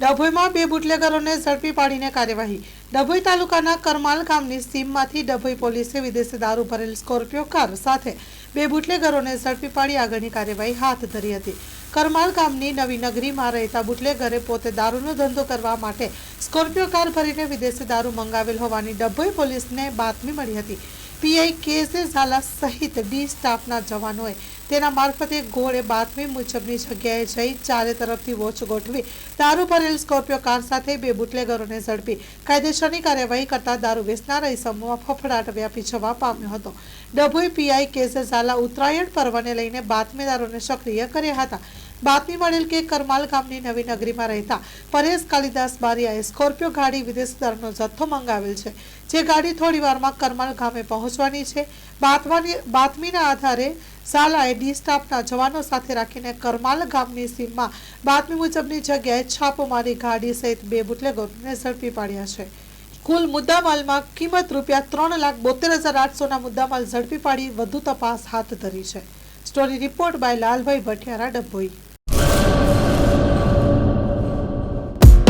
ડભોઈમાં બે બુટલેગરોને ઝડપી પાડીને કાર્યવાહી. ડભોઈ તાલુકાના કરમાલ ગામની સીમમાંથી ડભોઈ પોલીસે વિદેશી દારૂ ભરેલ સ્કોર્પિયો કાર સાથે બે બુટલેગરોને ઝડપી પાડી આગળની કાર્યવાહી હાથ ધરી હતી. કરમાલ ગામની નવી નગરીમાં રહેતા બુટલેગરે પોતે દારૂનો ધંધો કરવા માટે સ્કોર્પિયો કાર ભરીને વિદેશી દારૂ મંગાવેલ હોવાની ડભોઈ પોલીસને બાતમી મળી હતી. પીઆઈ કેસે ઝાલા સહિત ડી સ્ટાફના જવાનોએ તેના મારફતે ઘોડે બાતમી મુજબની જગ્યાએ જઈ ચારે તરફથી વોચ ગોઠવી દારૂ ભરેલ સ્કોર્પિયો કાર સાથે બે બુટલેગરોને ઝડપી કાયદેસરની કાર્યવાહી કરતા દારૂ વેચનારા ઇસમોમાં ફફડાટ વ્યાપી જવા પામ્યો હતો. ડભોઈ પીઆઈ કેસે ઝાલા ઉત્તરાયણ પર્વને લઈને બાતમીદારોને સક્રિય કર્યા હતા. બાતમી મળેલ કે કરમાલ ગામની નવી નગરીમાં રહેતા પરેશ કાલિદાસ બારિયાએ સ્કોર્પિયો ગાડી વિદેશ દારૂનો જથ્થો મંગાવેલ છે. જે ગાડી થોડી વારમાં કરમાલ ગામે પહોંચવાની છે. બાતમીના આધારે ઝાલાએ ડી સ્ટાફના જવાનો સાથે રાખીને કરમાલ ગામની સીમમાં બાતમી મુજબની જગ્યાએ છાપો મારી ગાડી સહિત બે બુટલેગોને ઝડપી પાડ્યા છે. કુલ મુદ્દામાલમાં કિંમત રૂપિયા ત્રણ લાખ બોતેર હજાર આઠસોના મુદ્દામાલ ઝડપી પાડી વધુ તપાસ હાથ ધરી છે. Story report by Lalbhai Bhatiyara Dabhoi.